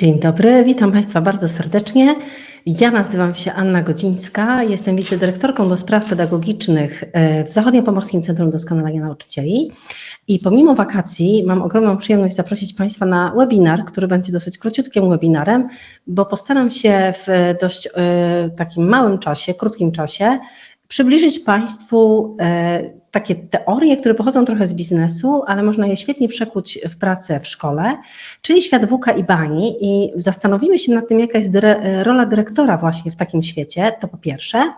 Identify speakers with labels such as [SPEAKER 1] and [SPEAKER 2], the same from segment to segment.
[SPEAKER 1] Dzień dobry, witam Państwa bardzo serdecznie. Ja nazywam się Anna Godzińska, jestem wicedyrektorką do spraw pedagogicznych e, w Zachodniopomorskim Centrum Doskonalenia Nauczycieli i pomimo wakacji mam ogromną przyjemność zaprosić Państwa na webinar, który będzie dosyć króciutkim webinarem, bo postaram się w dość e, takim małym czasie, krótkim czasie przybliżyć Państwu e, takie teorie, które pochodzą trochę z biznesu, ale można je świetnie przekuć w pracę w szkole, czyli świat WUKA i bani. I zastanowimy się nad tym, jaka jest dyre rola dyrektora właśnie w takim świecie, to po pierwsze,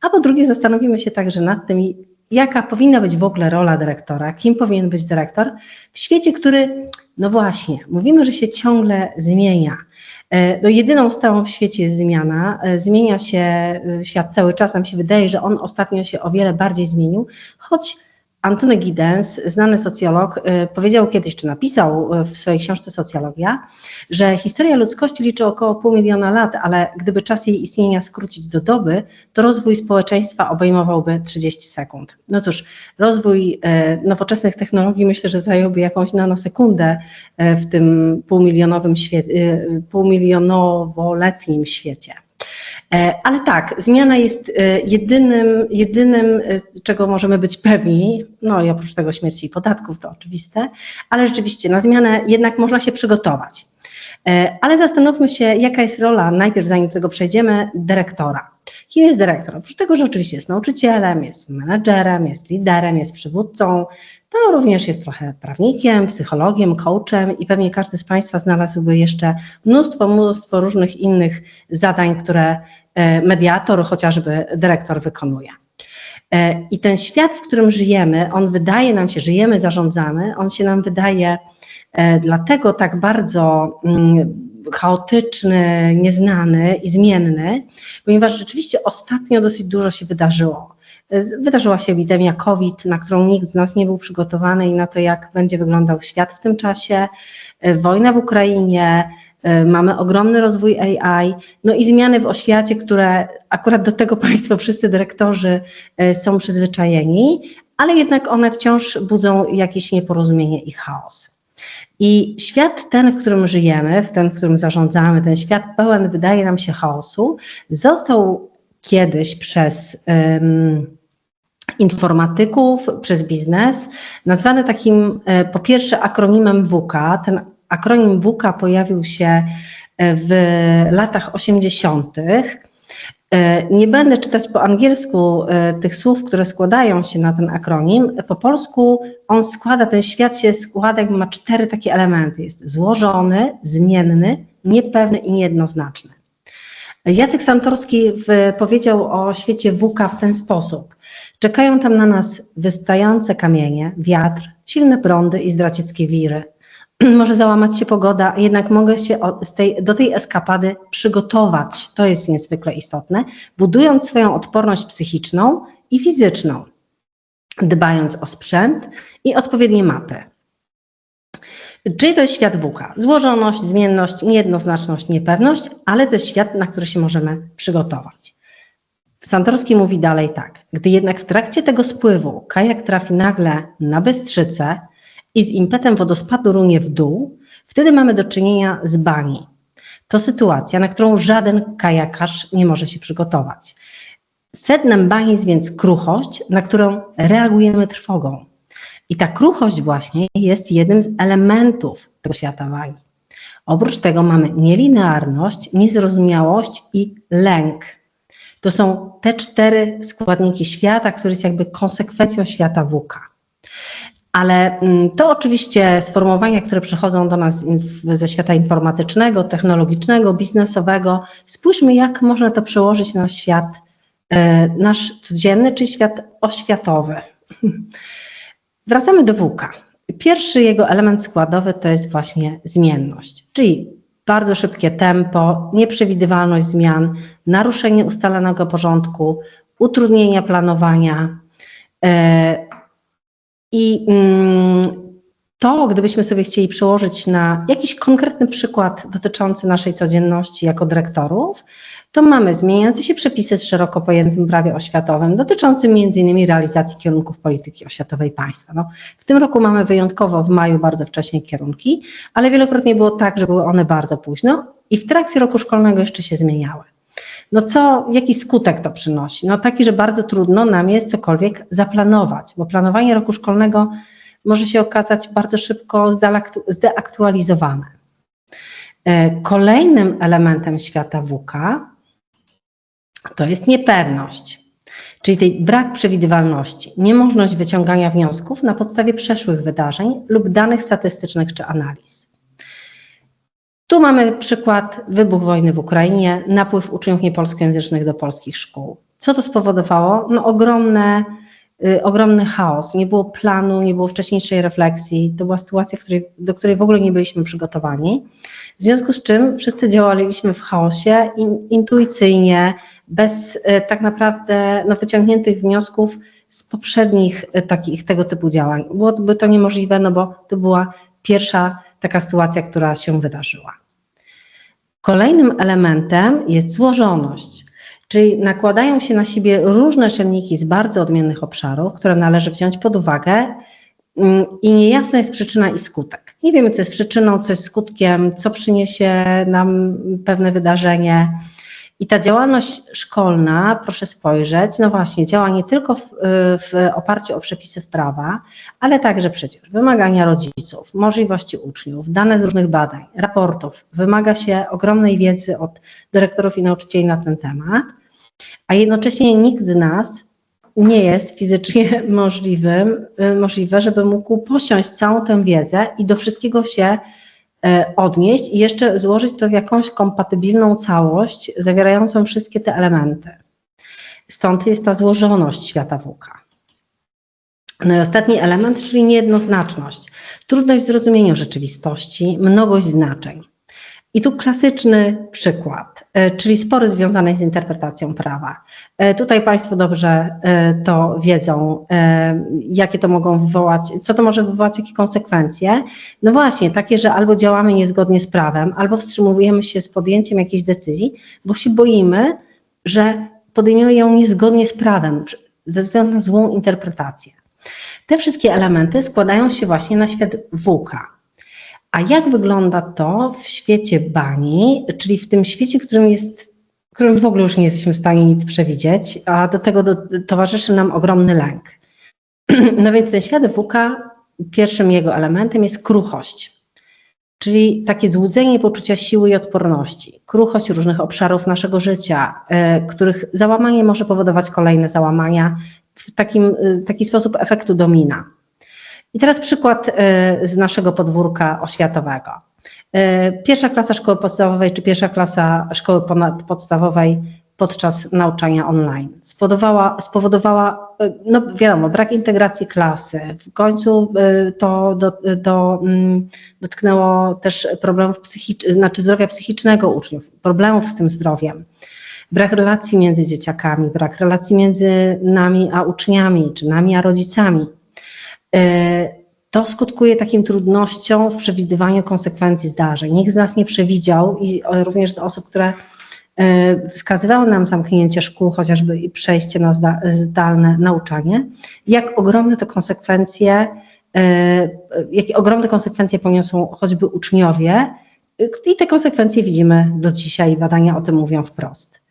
[SPEAKER 1] a po drugie zastanowimy się także nad tym, jaka powinna być w ogóle rola dyrektora, kim powinien być dyrektor w świecie, który, no właśnie, mówimy, że się ciągle zmienia. E, no jedyną stałą w świecie jest zmiana. E, zmienia się e, świat cały czas. Nam się wydaje, że on ostatnio się o wiele bardziej zmienił, choć Antony Giddens, znany socjolog, y, powiedział kiedyś, czy napisał y, w swojej książce Socjologia, że historia ludzkości liczy około pół miliona lat, ale gdyby czas jej istnienia skrócić do doby, to rozwój społeczeństwa obejmowałby 30 sekund. No cóż, rozwój y, nowoczesnych technologii myślę, że zająłby jakąś nanosekundę w tym półmilionowym świecie, półmilionowoletnim świecie. E, ale tak, zmiana jest e, jedynym, jedynym, e, czego możemy być pewni, no i oprócz tego śmierci i podatków, to oczywiste, ale rzeczywiście na zmianę jednak można się przygotować. Ale zastanówmy się, jaka jest rola, najpierw zanim do tego przejdziemy, dyrektora. Kim jest dyrektor? Oprócz tego, że oczywiście jest nauczycielem, jest menedżerem, jest liderem, jest przywódcą, to również jest trochę prawnikiem, psychologiem, coachem i pewnie każdy z Państwa znalazłby jeszcze mnóstwo, mnóstwo różnych innych zadań, które e, mediator, chociażby dyrektor wykonuje. E, I ten świat, w którym żyjemy, on wydaje nam się, żyjemy, zarządzamy, on się nam wydaje e, dlatego tak bardzo mm, chaotyczny, nieznany i zmienny, ponieważ rzeczywiście ostatnio dosyć dużo się wydarzyło. Wydarzyła się epidemia COVID, na którą nikt z nas nie był przygotowany i na to, jak będzie wyglądał świat w tym czasie. E, wojna w Ukrainie, e, mamy ogromny rozwój AI, no i zmiany w oświacie, które akurat do tego Państwo, wszyscy dyrektorzy e, są przyzwyczajeni, ale jednak one wciąż budzą jakieś nieporozumienie i chaos. I świat ten, w którym żyjemy, w ten, w którym zarządzamy, ten świat pełen wydaje nam się chaosu, został kiedyś przez um, informatyków, przez biznes, nazwany takim e, po pierwsze akronimem WUKA. Ten akronim WUKA pojawił się e, w latach 80. E, nie będę czytać po angielsku tych słów, które składają się na ten akronim. Po polsku on składa, ten świat się składa, jakby ma cztery takie elementy. Jest złożony, zmienny, niepewny i niejednoznaczny. Jacek Santorski powiedział o świecie WUKA w ten sposób. Czekają tam na nas wystające kamienie, wiatr, silne prądy i zdracieckie wiry. Może załamać się pogoda, jednak mogę się tej, do tej eskapady przygotować. To jest niezwykle istotne, budując swoją odporność psychiczną i fizyczną, dbając o sprzęt i odpowiednie mapy. Czyli to jest świat WUKA. Złożoność, zmienność, niejednoznaczność, niepewność, ale to jest świat, na który się możemy przygotować. Santorski mówi dalej tak. Gdy jednak w trakcie tego spływu kajak trafi nagle na bystrzycę i z impetem wodospadu runie w dół, wtedy mamy do czynienia z bani. To sytuacja, na którą żaden kajakarz nie może się przygotować. Sednem bani jest więc kruchość, na którą reagujemy trwogą. I ta kruchość właśnie jest jednym z elementów tego świata wagi. Oprócz tego mamy nielinearność, niezrozumiałość i lęk. To są te cztery składniki świata, który jest jakby konsekwencją świata WUKA. Ale mm, to oczywiście sformułowania, które przychodzą do nas ze świata informatycznego, technologicznego, biznesowego. Spójrzmy, jak można to przełożyć na świat e, nasz codzienny, czy świat oświatowy. Wracamy do WUKA. Pierwszy jego element składowy to jest właśnie zmienność, czyli bardzo szybkie tempo, nieprzewidywalność zmian, naruszenie ustalonego porządku, utrudnienia planowania. E, I mm, to, gdybyśmy sobie chcieli przełożyć na jakiś konkretny przykład dotyczący naszej codzienności jako dyrektorów, to mamy zmieniające się przepisy w szeroko pojętym prawie oświatowym, dotyczącym m.in. realizacji kierunków polityki oświatowej państwa. No, w tym roku mamy wyjątkowo w maju bardzo wcześnie kierunki, ale wielokrotnie było tak, że były one bardzo późno i w trakcie roku szkolnego jeszcze się zmieniały. No co, jaki skutek to przynosi? No taki, że bardzo trudno nam jest cokolwiek zaplanować, bo planowanie roku szkolnego może się okazać bardzo szybko zdeaktualizowane. E, kolejnym elementem świata WK to jest niepewność, czyli tej brak przewidywalności, niemożność wyciągania wniosków na podstawie przeszłych wydarzeń lub danych statystycznych czy analiz. Tu mamy przykład wybuch wojny w Ukrainie, napływ uczniów niepolskojęzycznych do polskich szkół. Co to spowodowało? No ogromne, ogromny chaos. Nie było planu, nie było wcześniejszej refleksji. To była sytuacja, której, do której w ogóle nie byliśmy przygotowani. W związku z czym wszyscy działaliśmy w chaosie, in, intuicyjnie, bez y, tak naprawdę no, wyciągniętych wniosków z poprzednich y, takich tego typu działań. Byłoby to niemożliwe, no bo to była pierwsza taka sytuacja, która się wydarzyła. Kolejnym elementem jest złożoność, czyli nakładają się na siebie różne czynniki z bardzo odmiennych obszarów, które należy wziąć pod uwagę mm, i niejasna jest przyczyna i skutek. Nie wiemy, co jest przyczyną, co jest skutkiem, co przyniesie nam pewne wydarzenie. I ta działalność szkolna, proszę spojrzeć, no właśnie, działa nie tylko w, w, oparciu o przepisy prawa, ale także przecież wymagania rodziców, możliwości uczniów, dane z różnych badań, raportów. Wymaga się ogromnej wiedzy od dyrektorów i nauczycieli na ten temat, a jednocześnie nikt z nas nie jest fizycznie możliwym, możliwe, żeby mógł posiąść całą tę wiedzę i do wszystkiego się odnieść i jeszcze złożyć to w jakąś kompatybilną całość, zawierającą wszystkie te elementy. Stąd jest ta złożoność świata WK. No i ostatni element, czyli niejednoznaczność, trudność w zrozumieniu rzeczywistości, mnogość znaczeń. I tu klasyczny przykład, e, czyli spory związane z interpretacją prawa. E, tutaj Państwo dobrze e, to wiedzą, jakie to mogą wywołać, co to może wywołać, jakie konsekwencje. No właśnie, takie, że albo działamy niezgodnie z prawem, albo wstrzymujemy się z podjęciem jakiejś decyzji, bo się boimy, że podejmiemy ją niezgodnie z prawem, ze względu na złą interpretację. Te wszystkie elementy składają się właśnie na świat WUKA. A jak wygląda to w świecie bani, czyli w tym świecie, w którym jest, w którym w ogóle już nie jesteśmy w stanie nic przewidzieć, a do tego do, towarzyszy nam ogromny lęk. No więc ten świat WK, pierwszym jego elementem jest kruchość, czyli takie złudzenie poczucia siły i odporności, kruchość różnych obszarów naszego życia, y, których załamanie może powodować kolejne załamania, w takim, y, taki sposób efektu domina. I teraz przykład e, z naszego podwórka oświatowego. E, pierwsza klasa szkoły podstawowej czy pierwsza klasa szkoły podstawowej podczas nauczania online spowodowała, spowodowała e, no wiadomo, brak integracji klasy. W końcu to do, mm, dotknęło też problemów psychicznych, znaczy zdrowia psychicznego uczniów, problemów z tym zdrowiem. Brak relacji między dzieciakami, brak relacji między nami a uczniami, czy nami a rodzicami. E, to skutkuje takim trudnością w przewidywaniu konsekwencji zdarzeń. Nikt z nas nie przewidział i również z osób, które e, wskazywały nam zamknięcie szkół, chociażby i przejście na zdalne nauczanie, jak ogromne to konsekwencje, e, jakie ogromne konsekwencje poniosą choćby uczniowie. I te konsekwencje widzimy do dzisiaj, badania o tym mówią wprost.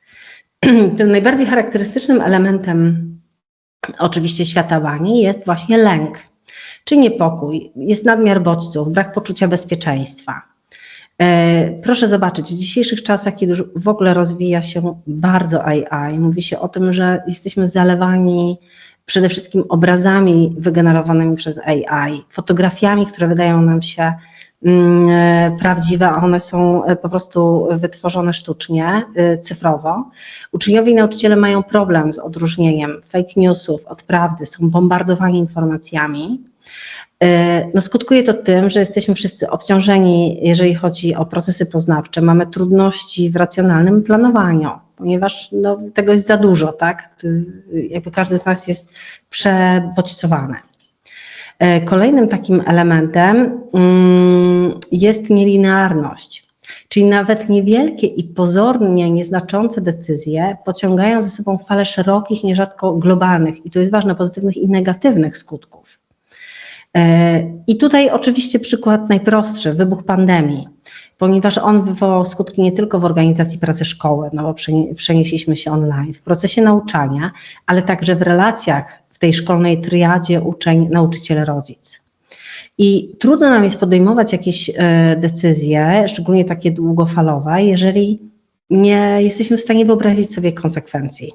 [SPEAKER 1] Tym najbardziej charakterystycznym elementem oczywiście świata bani jest właśnie lęk czy niepokój, jest nadmiar bodźców, brak poczucia bezpieczeństwa. E, proszę zobaczyć, w dzisiejszych czasach, kiedy już w ogóle rozwija się bardzo AI, mówi się o tym, że jesteśmy zalewani przede wszystkim obrazami wygenerowanymi przez AI, fotografiami, które wydają nam się mm, e, prawdziwe, a one są e, po prostu wytworzone sztucznie, cyfrowo. Uczniowie i nauczyciele mają problem z odróżnieniem fake newsów od prawdy, są bombardowani informacjami. E, no skutkuje to tym, że jesteśmy wszyscy obciążeni, jeżeli chodzi o procesy poznawcze. Mamy trudności w racjonalnym planowaniu, ponieważ no, tego jest za dużo, tak? Jakby każdy z nas jest przebodźcowany. E, kolejnym takim elementem mm, jest nielinearność. Czyli nawet niewielkie i pozornie nieznaczące decyzje pociągają ze sobą falę szerokich, nierzadko globalnych, i to jest ważne, pozytywnych i negatywnych skutków. E, I tutaj oczywiście przykład najprostszy, wybuch pandemii, ponieważ on wywołał skutki nie tylko w organizacji pracy szkoły, no bo przenieśliśmy się online, w procesie nauczania, ale także w relacjach w tej szkolnej triadzie uczeń, nauczyciel, rodzic. I trudno nam jest podejmować jakieś e, decyzje, szczególnie takie długofalowe, jeżeli nie jesteśmy w stanie wyobrazić sobie konsekwencji.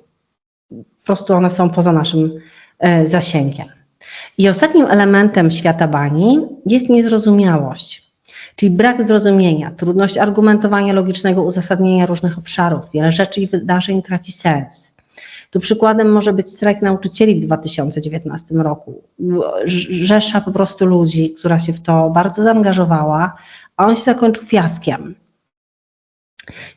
[SPEAKER 1] Po prostu one są poza naszym e, zasięgiem. I ostatnim elementem świata bani jest niezrozumiałość, czyli brak zrozumienia, trudność argumentowania logicznego uzasadnienia różnych obszarów. Wiele rzeczy i wydarzeń traci sens. Tu przykładem może być strajk nauczycieli w 2019 roku. Rzesza po prostu ludzi, która się w to bardzo zaangażowała, a on się zakończył fiaskiem.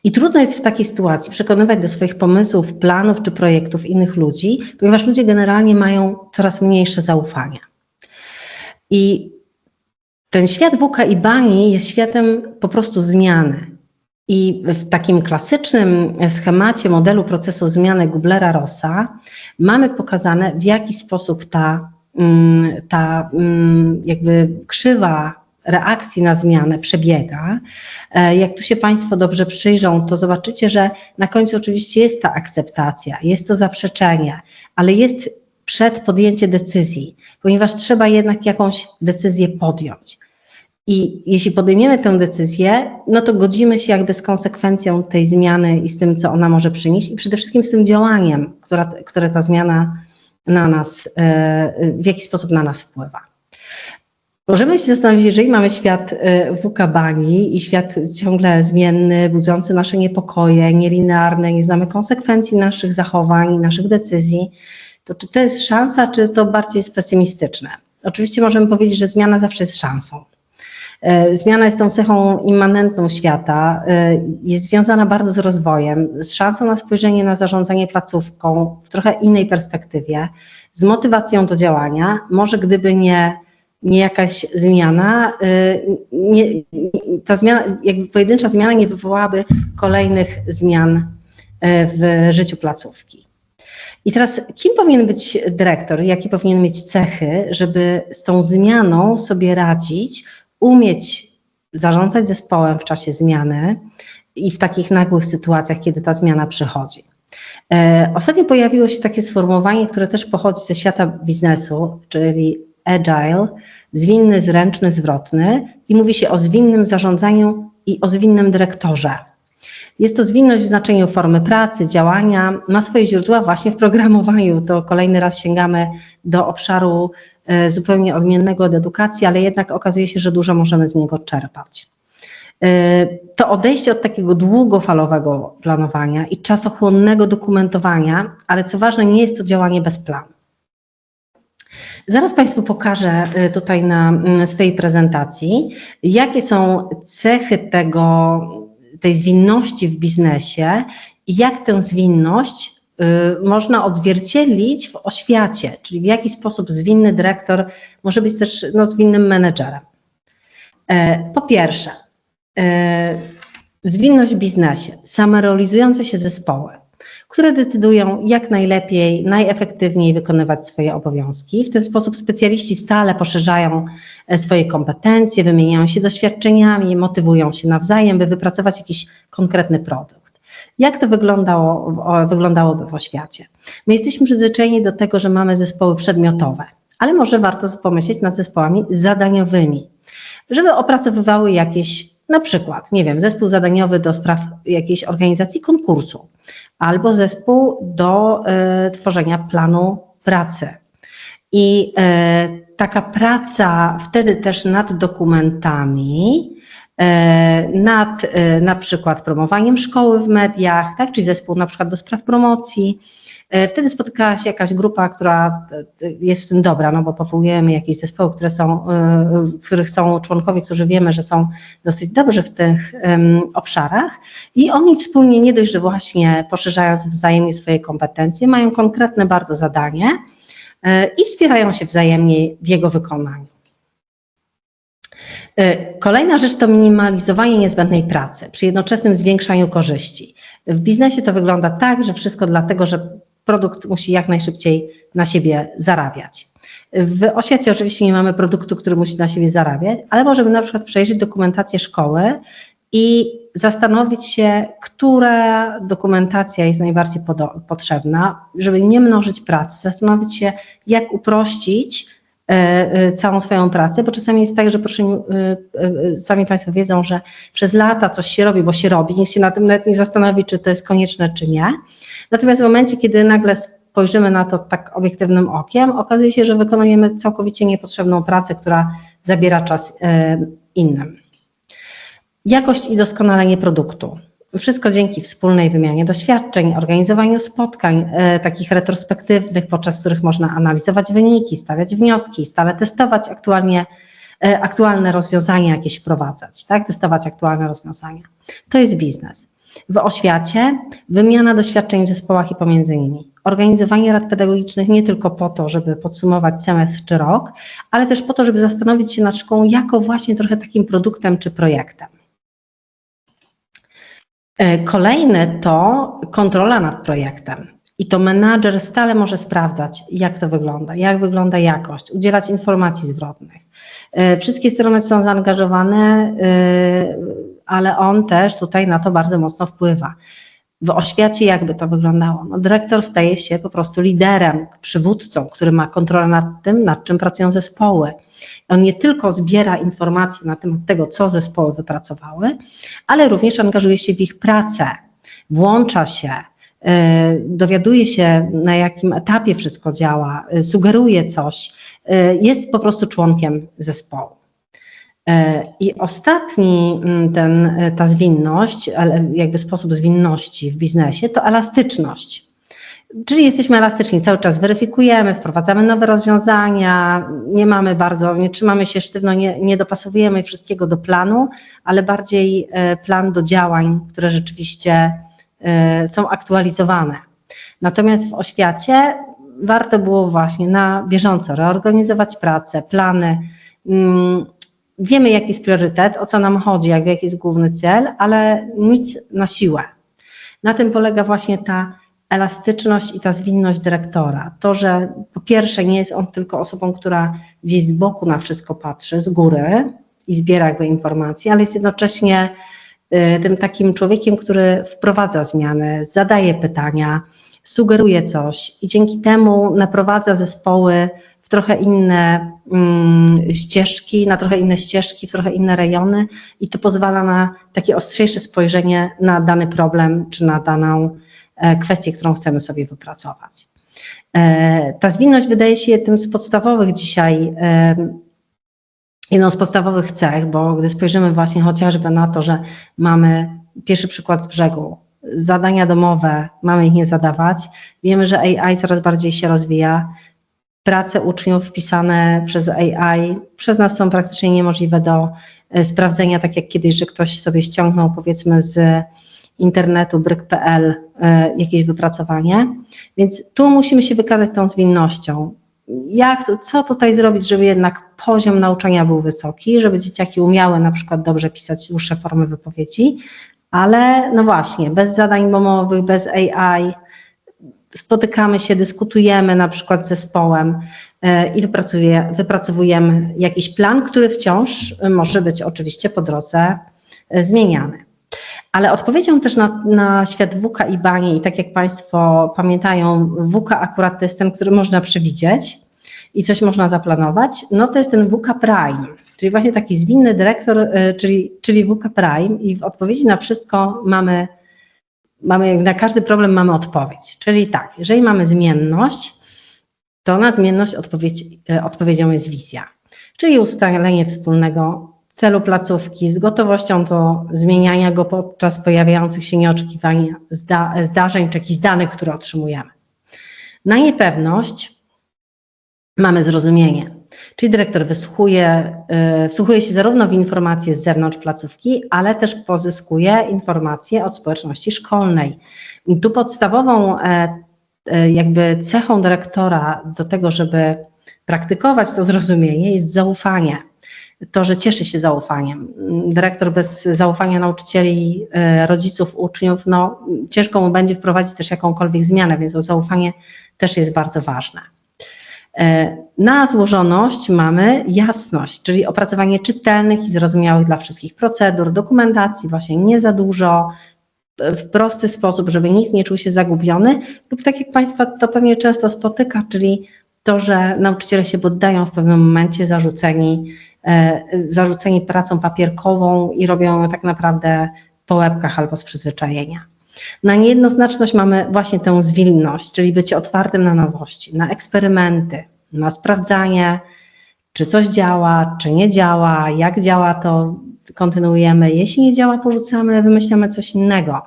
[SPEAKER 1] I trudno jest w takiej sytuacji przekonywać do swoich pomysłów, planów czy projektów innych ludzi, ponieważ ludzie generalnie mają coraz mniejsze zaufanie. I ten świat Wuka i Bani jest światem po prostu zmiany. I w takim klasycznym schemacie modelu procesu zmiany Gublera-Rossa mamy pokazane, w jaki sposób ta, mm, ta mm, jakby krzywa reakcji na zmianę przebiega. E, jak tu się Państwo dobrze przyjrzą, to zobaczycie, że na końcu oczywiście jest ta akceptacja, jest to zaprzeczenie, ale jest przed podjęciem decyzji, ponieważ trzeba jednak jakąś decyzję podjąć. I jeśli podejmiemy tę decyzję, no to godzimy się jakby z konsekwencją tej zmiany i z tym, co ona może przynieść, i przede wszystkim z tym działaniem, która, które ta zmiana na nas, e, w jaki sposób na nas wpływa. Możemy się zastanowić, jeżeli mamy świat e, wukabani i świat ciągle zmienny, budzący nasze niepokoje, nielinearne, nie znamy konsekwencji naszych zachowań, naszych decyzji, to czy to jest szansa, czy to bardziej jest pesymistyczne? Oczywiście możemy powiedzieć, że zmiana zawsze jest szansą. E, zmiana jest tą cechą immanentną świata, e, jest związana bardzo z rozwojem, z szansą na spojrzenie na zarządzanie placówką w trochę innej perspektywie, z motywacją do działania. Może gdyby nie, nie jakaś zmiana, e, nie, ta zmiana, jakby pojedyncza zmiana nie wywołałaby kolejnych zmian w życiu placówki. I teraz, kim powinien być dyrektor, jakie powinien mieć cechy, żeby z tą zmianą sobie radzić, umieć zarządzać zespołem w czasie zmiany i w takich nagłych sytuacjach, kiedy ta zmiana przychodzi. E, ostatnio pojawiło się takie sformułowanie, które też pochodzi ze świata biznesu, czyli agile, zwinny, zręczny, zwrotny i mówi się o zwinnym zarządzaniu i o zwinnym dyrektorze. Jest to zwinność w znaczeniu formy pracy, działania, ma swoje źródła właśnie w programowaniu. To kolejny raz sięgamy do obszaru e, zupełnie odmiennego od edukacji, ale jednak okazuje się, że dużo możemy z niego czerpać. E, to odejście od takiego długofalowego planowania i czasochłonnego dokumentowania, ale co ważne, nie jest to działanie bez planu. Zaraz Państwu pokażę e, tutaj na swojej prezentacji, jakie są cechy tego tej zwinności w biznesie i jak tę zwinność y, można odzwierciedlić w oświacie, czyli w jaki sposób zwinny dyrektor może być też no, zwinnym menedżerem. E, po pierwsze, e, zwinność w biznesie, samorealizujące się zespoły które decydują, jak najlepiej, najefektywniej wykonywać swoje obowiązki. W ten sposób specjaliści stale poszerzają e, swoje kompetencje, wymieniają się doświadczeniami, motywują się nawzajem, by wypracować jakiś konkretny produkt. Jak to wyglądało, wyglądałoby w oświacie? My jesteśmy przyzwyczajeni do tego, że mamy zespoły przedmiotowe, ale może warto pomyśleć nad zespołami zadaniowymi, żeby opracowywały jakieś na przykład, nie wiem, zespół zadaniowy do spraw jakiejś organizacji konkursu, albo zespół do y, tworzenia planu pracy. I y, taka praca wtedy też nad dokumentami, y, nad na przykład promowaniem szkoły w mediach, tak, czyli zespół na przykład do spraw promocji, E, wtedy spotykała się jakaś grupa, która e, jest w tym dobra, no bo powołujemy jakieś zespoły, które są, e, w których są członkowie, którzy wiemy, że są dosyć dobrzy w tych obszarach i oni wspólnie nie dość, że właśnie poszerzając wzajemnie swoje kompetencje, mają konkretne bardzo zadanie i wspierają się wzajemnie w jego wykonaniu. Kolejna rzecz to minimalizowanie niezbędnej pracy przy jednoczesnym zwiększaniu korzyści. W biznesie to wygląda tak, że wszystko dlatego, że produkt musi jak najszybciej na siebie zarabiać. W oświacie oczywiście nie mamy produktu, który musi na siebie zarabiać, ale możemy na przykład przejrzeć dokumentację szkoły i zastanowić się, która dokumentacja jest najbardziej potrzebna, żeby nie mnożyć pracy, zastanowić się, jak uprościć e, e, całą swoją pracę, bo czasami jest tak, że proszę, e, sami Państwo wiedzą, że przez lata coś się robi, bo się robi, nikt się na tym nawet nie zastanowi, czy to jest konieczne, czy nie. Natomiast w momencie, kiedy nagle spojrzymy na to tak obiektywnym okiem, okazuje się, że wykonujemy całkowicie niepotrzebną pracę, która zabiera czas e, innym. Jakość i doskonalenie produktu. Wszystko dzięki wspólnej wymianie doświadczeń, organizowaniu spotkań e, takich retrospektywnych, podczas których można analizować wyniki, stawiać wnioski, stale testować aktualnie, e, aktualne rozwiązania jakieś wprowadzać, tak? testować aktualne rozwiązania. To jest biznes. W oświacie wymiana doświadczeń w zespołach i pomiędzy nimi. Organizowanie rad pedagogicznych nie tylko po to, żeby podsumować semestr czy rok, ale też po to, żeby zastanowić się nad szkołą jako właśnie trochę takim produktem czy projektem. E, Kolejne to kontrola nad projektem. I to menadżer stale może sprawdzać, jak to wygląda, jak wygląda jakość, udzielać informacji zwrotnych. E, Wszystkie strony są zaangażowane, e, ale on też tutaj na to bardzo mocno wpływa. W oświacie jakby to wyglądało? No, dyrektor staje się po prostu liderem, przywódcą, który ma kontrolę nad tym, nad czym pracują zespoły. On nie tylko zbiera informacje na temat tego, co zespoły wypracowały, ale również angażuje się w ich pracę, włącza się, y, dowiaduje się, na jakim etapie wszystko działa, y, sugeruje coś, y, jest po prostu członkiem zespołu. E, I ostatni mm, ten, e, ta zwinność, ale jakby sposób zwinności w biznesie to elastyczność. Czyli jesteśmy elastyczni, cały czas weryfikujemy, wprowadzamy nowe rozwiązania, nie mamy bardzo, nie trzymamy się sztywno, nie, nie dopasowujemy wszystkiego do planu, ale bardziej e, plan do działań, które rzeczywiście są aktualizowane. Natomiast w oświacie warto było właśnie na bieżąco reorganizować pracę, plany. Wiemy, jaki jest priorytet, o co nam chodzi, jak- jaki jest główny cel, ale nic na siłę. Na tym polega właśnie ta elastyczność i ta zwinność dyrektora. To, że po pierwsze nie jest on tylko osobą, która gdzieś z boku na wszystko patrzy, z góry i zbiera jakby informacje, ale jest jednocześnie y, tym takim człowiekiem, który wprowadza zmiany, zadaje pytania, sugeruje coś i dzięki temu naprowadza zespoły trochę inne mm, ścieżki, na trochę inne ścieżki, w trochę inne rejony i to pozwala na takie ostrzejsze spojrzenie na dany problem czy na daną e, kwestię, którą chcemy sobie wypracować. E, Ta zwinność wydaje się jednym z podstawowych dzisiaj, e, jedną z podstawowych cech, bo gdy spojrzymy właśnie chociażby na to, że mamy pierwszy przykład z brzegu, zadania domowe, mamy ich nie zadawać, wiemy, że AI coraz bardziej się rozwija, prace uczniów wpisane przez AI przez nas są praktycznie niemożliwe do e, sprawdzenia, tak jak kiedyś, że ktoś sobie ściągnął powiedzmy z internetu bryk.pl e, jakieś wypracowanie. Więc tu musimy się wykazać tą zwinnością. Jak, co tutaj zrobić, żeby jednak poziom nauczania był wysoki, żeby dzieciaki umiały na przykład dobrze pisać dłuższe formy wypowiedzi, ale no właśnie, bez zadań domowych, bez AI, spotykamy się, dyskutujemy na przykład z zespołem e, i wypracowujemy jakiś plan, który wciąż e, może być oczywiście po drodze e, zmieniany. Ale odpowiedzią też na, na świat WUKA i bani, i tak jak Państwo pamiętają, WUKA akurat to jest ten, który można przewidzieć i coś można zaplanować, no to jest ten WUKA Prime, czyli właśnie taki zwinny dyrektor, czyli, czyli WUKA Prime i w odpowiedzi na wszystko mamy mamy, na każdy problem mamy odpowiedź. Czyli tak, jeżeli mamy zmienność, to na zmienność odpowiedź, e, odpowiedzią jest wizja, czyli ustalenie wspólnego celu placówki z gotowością do zmieniania go podczas pojawiających się nieoczekiwanych zda, zdarzeń czy jakichś danych, które otrzymujemy. Na niepewność mamy zrozumienie, czyli dyrektor wysłuchuje, y, wsłuchuje się zarówno w informacje z zewnątrz placówki, ale też pozyskuje informacje od społeczności szkolnej. I tu podstawową e, e, jakby cechą dyrektora do tego, żeby praktykować to zrozumienie jest zaufanie. to, że cieszy się zaufaniem. Dyrektor bez zaufania nauczycieli, e, rodziców, uczniów, no ciężko mu będzie wprowadzić też jakąkolwiek zmianę, więc to zaufanie też jest bardzo ważne. Na złożoność mamy jasność, czyli opracowanie czytelnych i zrozumiałych dla wszystkich procedur, dokumentacji, właśnie nie za dużo, w prosty sposób, żeby nikt nie czuł się zagubiony, lub tak jak Państwa to pewnie często spotyka, czyli to, że nauczyciele się poddają w pewnym momencie zarzuceni, e, zarzuceni pracą papierkową i robią ją tak naprawdę po łebkach albo z przyzwyczajenia. Na niejednoznaczność mamy właśnie tę zwinność, czyli bycie otwartym na nowości, na eksperymenty, na sprawdzanie, czy coś działa, czy nie działa, jak działa, to kontynuujemy. Jeśli nie działa, porzucamy, wymyślamy coś innego.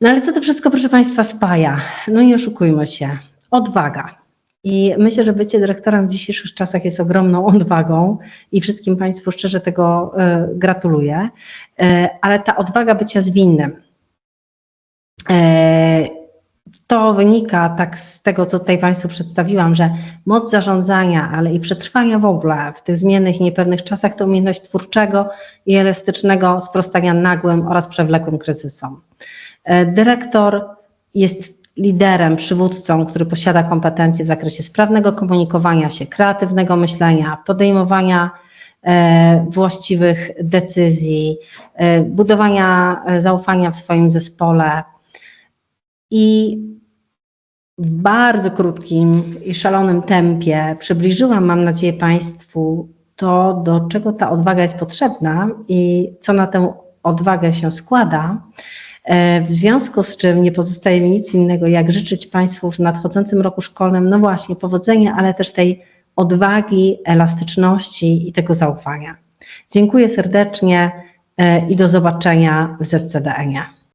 [SPEAKER 1] No ale co to wszystko, proszę Państwa, spaja? No nie oszukujmy się. Odwaga. I myślę, że bycie dyrektorem w dzisiejszych czasach jest ogromną odwagą i wszystkim Państwu szczerze tego e, gratuluję. E, ale ta odwaga bycia zwinnym, e, to wynika tak z tego, co tutaj Państwu przedstawiłam, że moc zarządzania, ale i przetrwania w ogóle w tych zmiennych i niepewnych czasach to umiejętność twórczego i elastycznego sprostania nagłym oraz przewlekłym kryzysom. E, Dyrektor jest liderem, przywódcą, który posiada kompetencje w zakresie sprawnego komunikowania się, kreatywnego myślenia, podejmowania e, właściwych decyzji, e, budowania zaufania w swoim zespole. I w bardzo krótkim i szalonym tempie przybliżyłam, mam nadzieję, Państwu to, do czego ta odwaga jest potrzebna i co na tę odwagę się składa. E, W związku z czym nie pozostaje mi nic innego, jak życzyć Państwu w nadchodzącym roku szkolnym, no właśnie, powodzenia, ale też tej odwagi, elastyczności i tego zaufania. Dziękuję serdecznie e, i do zobaczenia w ZCDN-ie.